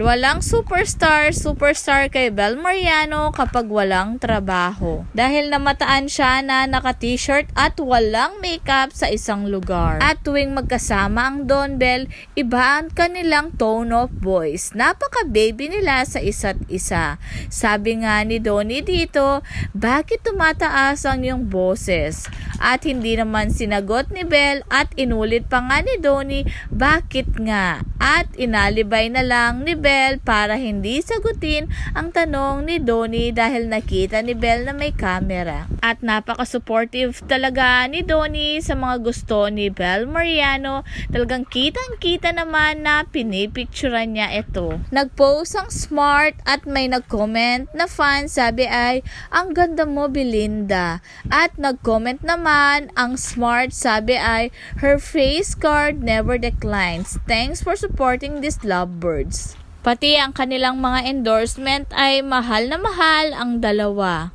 Walang superstar, superstar kay Bel Mariano kapag walang trabaho. Dahil namataan siya na naka-t-shirt at walang makeup sa isang lugar. At tuwing magkasama ang Don Bell, iba ang kanilang tone of voice. Napaka-baby nila sa isa't isa. Sabi nga ni Donnie dito, bakit tumataas ang iyong boses? At hindi naman sinagot ni Bell at inulit pa nga ni Donnie, bakit nga? At inalibay na lang ni Bell para hindi sagutin ang tanong ni Donnie dahil nakita ni Bell na may camera. At napaka-supportive talaga ni Donnie sa mga gusto ni Bell Mariano. Talagang kitang-kita naman na pinipicturean niya ito. Nag-post ang smart at may nag-comment na fan sabi ay, ang ganda mo Belinda. At nag-comment naman ang smart sabi ay, her face card never declines. Thanks for supporting these lovebirds. Pati ang kanilang mga endorsement ay mahal na mahal ang dalawa.